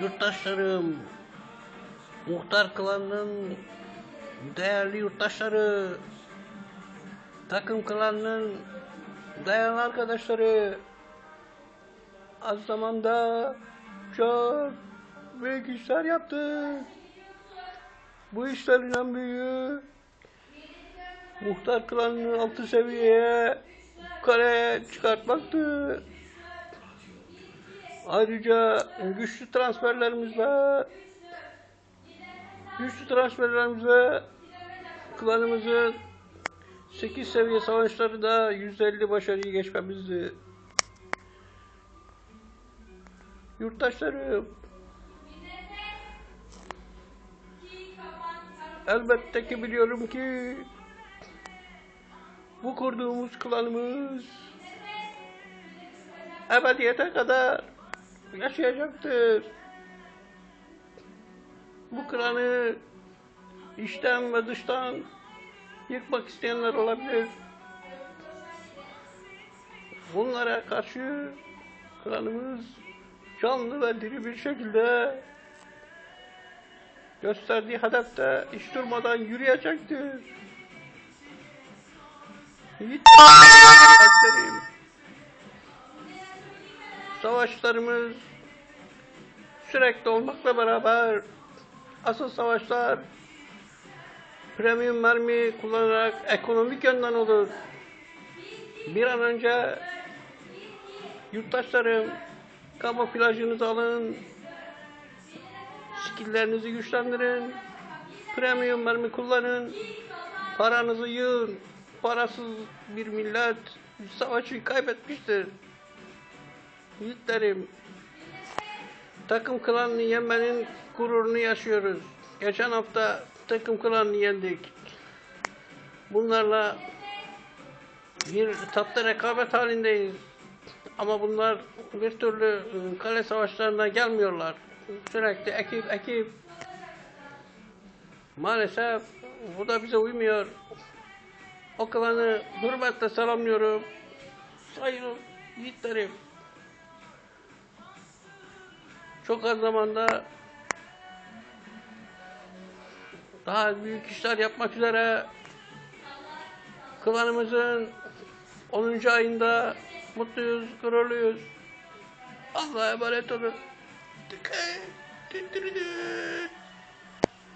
yurttaşlarım, muhtar klanının değerli yurttaşları, takım klanının değerli arkadaşları, az zamanda çok büyük işler yaptık. Bu işlerin en büyüğü muhtar klanını altı seviyeye kaleye çıkartmaktı. Ayrıca güçlü transferlerimizle güçlü transferlerimizle klanımızın 8 seviye savaşları da %50 başarıyı geçmemizdi. Yurttaşlarım elbette ki biliyorum ki bu kurduğumuz klanımız ebediyete kadar yaşayacaktır. Bu klanı içten ve dıştan yıkmak isteyenler olabilir. Bunlara karşı klanımız canlı ve diri bir şekilde gösterdiği hedefte hiç durmadan yürüyecektir. Yiğit savaşlarımız sürekli olmakla beraber asıl savaşlar premium mermi kullanarak ekonomik yönden olur. Bir an önce yurttaşlarım kamuflajınızı alın, skilllerinizi güçlendirin, premium mermi kullanın, paranızı yığın. Parasız bir millet savaşı kaybetmiştir. Yiğitlerim, takım klanını yenmenin gururunu yaşıyoruz. Geçen hafta takım klanını yendik. Bunlarla bir tatlı rekabet halindeyiz. Ama bunlar bir türlü e, kale savaşlarına gelmiyorlar. Sürekli ekip ekip. Maalesef bu da bize uymuyor. O klanı hürmetle selamlıyorum. Sayın yiğitlerim. Çok az zamanda daha büyük işler yapmak üzere klanımızın 10. ayında mutluyuz, gururluyuz. Allah'a emanet olun. Dikkat.